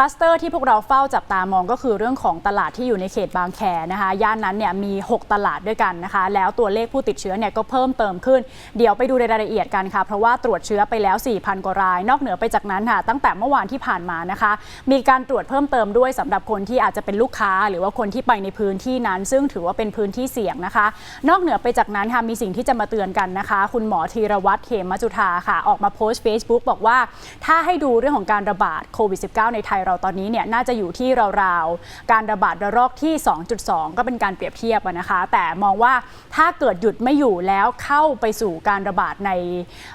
ลัสเตอร์ที่พวกเราเฝ้าจับตามองก็คือเรื่องของตลาดที่อยู่ในเขตบางแคนะคะ ย่านนั้นเนี่ยมี 6 ตลาดด้วยกันนะคะ แล้วตัวเลขผู้ติดเชื้อเนี่ยก็เพิ่มเติมขึ้น เดี๋ยวไปดูในรายละเอียดกันค่ะ เพราะว่าตรวจเชื้อไปแล้ว 4,000 กว่าราย นอกเหนือไปจากนั้นค่ะ ตั้งแต่เมื่อวานที่ผ่านมานะคะ มีการตรวจเพิ่มเติมด้วยสำหรับคนที่อาจจะเป็นลูกค้า หรือว่าคนที่ไปในพื้นที่นั้น ซึ่งถือว่าเป็นพื้นที่เสี่ยงนะคะ นอกเหนือไปจากนั้นค่ะมีสิ่งที่จะมาเตือนกันนะคะ คุณหมอธีรวัตรเขมจุธาค่ะ ออกมาโพสต์ Facebook บอกว่า ถ้าให้ดูเรื่องของการระบาดโควิด -19 ในไทยเราตอนนี้เนี่ยน่าจะอยู่ที่ราวๆการระบาดระลอกที่ 2.2 ก็เป็นการเปรียบเทียบนะคะ แต่มองว่าถ้าเกิดหยุดไม่อยู่แล้วเข้าไปสู่การระบาดใน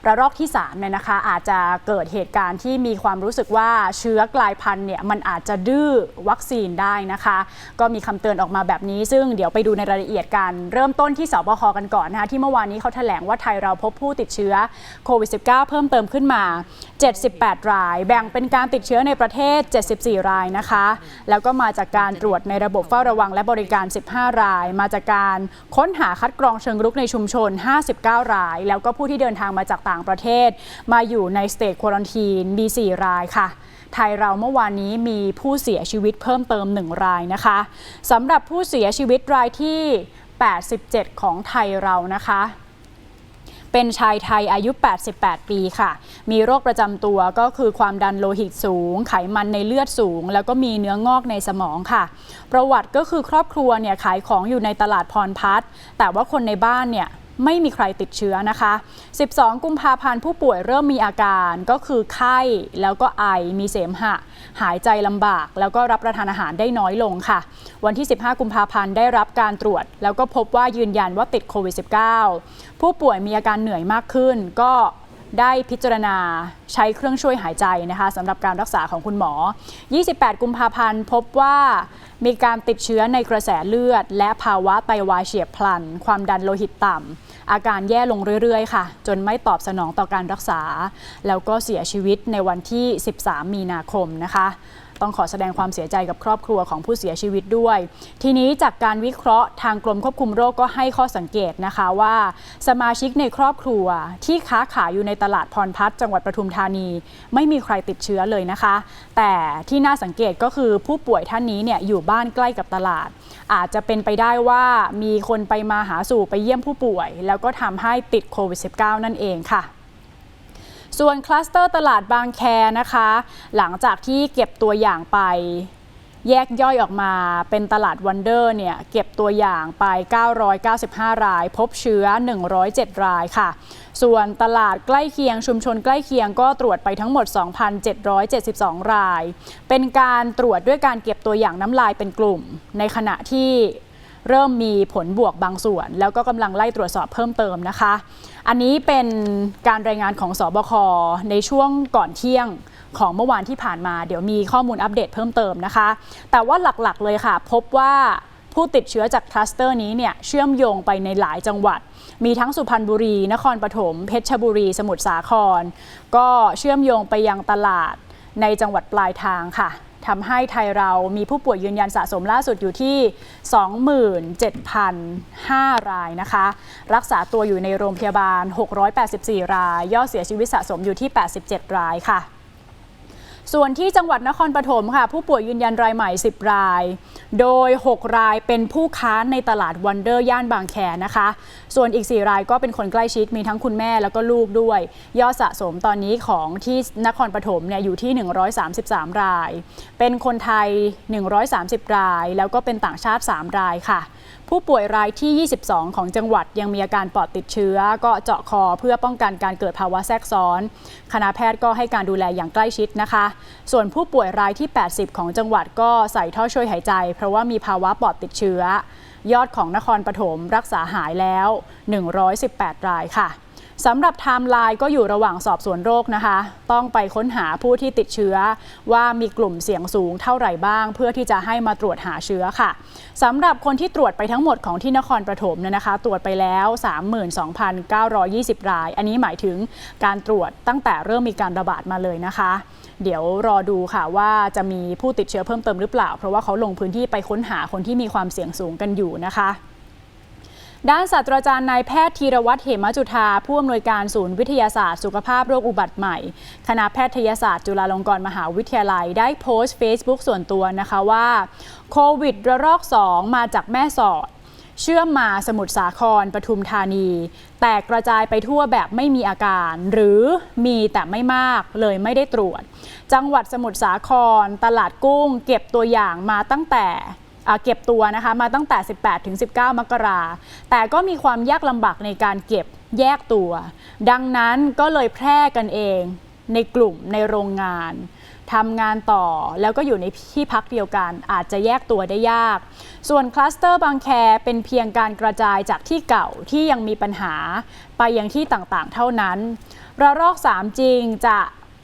ระลอกที่3เนี่ยนะคะ อาจจะเกิดเหตุการณ์ที่มีความรู้สึกว่าเชื้อกลายพันธุ์เนี่ยมันอาจจะดื้อวัคซีนได้นะคะ ก็มีคำเตือนออกมาแบบนี้ ซึ่งเดี๋ยวไปดูในรายละเอียดกัน เริ่มต้นที่สบคกันก่อนนะคะที่เมื่อวานนี้เขาแถลงว่าไทยเราพบผู้ติดเชื้อโควิด -19 เพิ่มเติมขึ้นมา 78 ราย แบ่งเป็นการติดเชื้อในประเทศ74 รายนะคะ แล้วก็มาจากการตรวจในระบบเฝ้าระวังและบริการ 15 ราย มาจากการค้นหาคัดกรองเชิงรุกในชุมชน 59 ราย แล้วก็ผู้ที่เดินทางมาจากต่างประเทศ มาอยู่ในสเตทควอนทีนมี 4 รายค่ะไทยเราเมื่อวานนี้มีผู้เสียชีวิตเพิ่มเติม 1 รายนะคะสำหรับผู้เสียชีวิตรายที่ 87 ของไทยเรานะคะ เป็นชายไทยอายุ 88 ปีค่ะ มีโรคประจำตัวก็คือความดันโลหิตสูง ไขมันในเลือดสูง แล้วก็มีเนื้องอกในสมองค่ะ ประวัติก็คือครอบครัวเนี่ยขายของอยู่ในตลาดพรพัฒน์แต่ว่าคนในบ้านเนี่ย ไม่มีใครติดเชื้อนะคะ 12 กุมภาพันธ์ผู้ป่วยเริ่มมีอาการก็คือไข้แล้วก็ไอมีเสมหะ หายใจลำบาก แล้วก็รับประทานอาหารได้น้อยลงค่ะ วันที่ 15 กุมภาพันธ์ได้รับการตรวจ แล้วก็พบว่ายืนยันว่าติดโควิด -19 ผู้ป่วยมีอาการเหนื่อยมากขึ้น ก็ ได้พิจารณาใช้เครื่องช่วยหายใจนะคะสำหรับการรักษาของคุณหมอ 28 กุมภาพันธ์พบว่ามีการติดเชื้อในกระแสเลือด และภาวะไตวายเฉียบพลัน ความดันโลหิตต่ำ อาการแย่ลงเรื่อย ๆ ค่ะ จนไม่ตอบสนองต่อการรักษา แล้วก็เสียชีวิตในวันที่ 13 มีนาคมนะคะ ต้องขอแสดงความเสียใจกับครอบครัวของผู้เสียชีวิตด้วย ทีนี้จากการวิเคราะห์ทางกรมควบคุมโรคก็ให้ข้อสังเกตนะคะว่า สมาชิกในครอบครัวที่ค้าขายอยู่ในตลาดพรพัฒน์จังหวัดปทุมธานี ไม่มีใครติดเชื้อเลยนะคะ แต่ที่น่าสังเกตก็คือผู้ป่วยท่านนี้เนี่ยอยู่บ้านใกล้กับตลาด อาจจะเป็นไปได้ว่ามีคนไปมาหาสู่ไปเยี่ยมผู้ป่วย แล้วก็ทำให้ติดโควิด -19 นั่นเองค่ะ ส่วนคลัสเตอร์ตลาดบางแคนะคะ หลังจากที่เก็บตัวอย่างไป แยกย่อยออกมาเป็นตลาดวันเดอร์เนี่ยเก็บตัวอย่างไป 995 ราย พบเชื้อ 107 รายค่ะ ส่วนตลาดใกล้เคียงชุมชนใกล้เคียงก็ตรวจไปทั้งหมด 2,772 ราย เป็นการตรวจด้วยการเก็บตัวอย่างน้ำลายเป็นกลุ่ม ในขณะที่ เริ่มมีผลบวกบางส่วน แล้วก็กำลังไล่ตรวจสอบเพิ่มเติมนะคะ อันนี้เป็นการรายงานของสอบคในช่วงก่อนเที่ยงของเมื่อวานที่ผ่านมาเดี๋ยวมีข้อมูลอัปเดตเพิ่มเติมนะคะ แต่ว่าหลักๆเลยค่ะ พบว่าผู้ติดเชื้อจากคลัสเตอร์นี้เนี่ยเชื่อมโยงไปในหลายจังหวัด มีทั้งสุพรรณบุรี นครปฐมเพชรบุรี สมุทรสาคร ก็เชื่อมโยงไปยังตลาดในจังหวัดปลายทางค่ะ ทำให้ไทยเรามีผู้ป่วยยืนยันสะสมล่าสุดอยู่ที่ 27,005 รายนะคะ รักษาตัวอยู่ในโรงพยาบาล 684 ราย ยอดเสียชีวิตสะสมอยู่ที่ 87 รายค่ะ ส่วนที่จังหวัดนครปฐมค่ะ ผู้ป่วยยืนยันรายใหม่ 10 ราย โดย 6 รายเป็นผู้ค้าในตลาดวันเดอร์ย่านบางแคนะคะ ส่วนอีก 4 รายก็เป็นคนใกล้ชิดมีทั้งคุณแม่แล้วก็ลูกด้วย ยอดสะสมตอนนี้ของที่นครปฐมเนี่ยอยู่ที่ 133 ราย เป็นคนไทย 130 ราย แล้วก็เป็นต่างชาติ 3 รายค่ะผู้ป่วยรายที่ 22 ของจังหวัดยังมีอาการปอดติดเชื้อ ก็เจาะคอเพื่อป้องกันการเกิดภาวะแทรกซ้อน คณะแพทย์ก็ให้การดูแลอย่างใกล้ชิดนะคะ ส่วนผู้ป่วยรายที่ 80 ของจังหวัดก็ใส่ท่อช่วยหายใจ เพราะว่ามีภาวะปอดติดเชื้อ ยอดของนครปฐมรักษาหายแล้ว 118 รายค่ะ สำหรับไทม์ไลน์ก็อยู่ระหว่างสอบสวนโรคนะคะ ต้องไปค้นหาผู้ที่ติดเชื้อ ว่ามีกลุ่มเสี่ยงสูงเท่าไหร่บ้าง เพื่อที่จะให้มาตรวจหาเชื้อค่ะสำหรับคนที่ตรวจไปทั้งหมดของที่นครปฐมเนี่ยนะคะ ตรวจไปแล้ว 32,920 ราย อันนี้หมายถึงการตรวจตั้งแต่เริ่มมีการระบาดมาเลยนะคะ เดี๋ยวรอดูค่ะว่าจะมีผู้ติดเชื้อเพิ่มเติมหรือเปล่า เพราะว่าเขาลงพื้นที่ไปค้นหาคนที่มีความเสี่ยงสูงกันอยู่นะคะ ด้านศาสตราจารย์นายแพทย์ธีรวัตรเหมจุธาผู้อำนวยการศูนย์วิทยาศาสตร์ สุขภาพโรคอุบัติใหม่ คณะแพทยศาสตร์ จุฬาลงกรณ์มหาวิทยาลัย ได้โพสต์ Facebook ส่วนตัวนะคะว่าโควิดระลอก 2 มาจากแม่สอด เชื่อมมาสมุทรสาครปทุมธานี แตกกระจายไปทั่วแบบไม่มีอาการ หรือมีแต่ไม่มากเลยไม่ได้ตรวจ จังหวัดสมุทรสาคร ตลาดกุ้ง เก็บตัวอย่างมาตั้งแต่ เก็บตัวนะคะมาตั้งแต่ 18 ถึง 19 มกรา แต่ก็มีความยากลำบากในการเก็บแยกตัว ดังนั้นก็เลยแพร่กันเองในกลุ่มในโรงงานทำงานต่อแล้วก็อยู่ในที่พักเดียวกัน อาจจะแยกตัวได้ยาก ส่วนคลัสเตอร์บางแคเป็นเพียงการกระจายจากที่เก่าที่ยังมีปัญหา ไปยังที่ต่างๆ เท่านั้น ระลอก 3 จริงจะ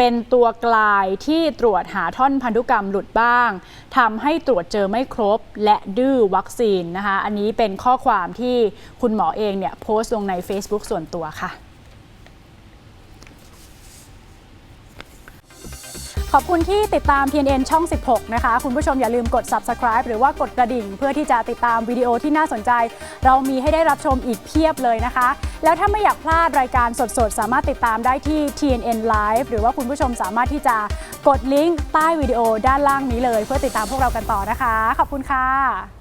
เป็นตัวกลายที่ตรวจหาท่อนพันธุกรรมหลุดบ้างทำให้ตรวจเจอไม่ครบและดื้อวัคซีนนะคะ อันนี้เป็นข้อความที่คุณหมอเองเนี่ยโพสต์ลงใน Facebook ส่วนตัวค่ะ ขอบคุณที่ติดตาม TNN ช่อง 16 นะคะ คุณผู้ชมอย่าลืมกด subscribe หรือว่ากดกระดิ่ง เพื่อที่จะติดตามวิดีโอที่น่าสนใจ เรามีให้ได้รับชมอีกเพียบเลยนะคะ แล้วถ้าไม่อยากพลาดรายการสดๆ สามารถติดตามได้ที่ TNN Live หรือว่าคุณผู้ชมสามารถที่จะกดลิงก์ใต้วิดีโอด้านล่างนี้เลย เพื่อติดตามพวกเรากันต่อนะคะ ขอบคุณค่ะ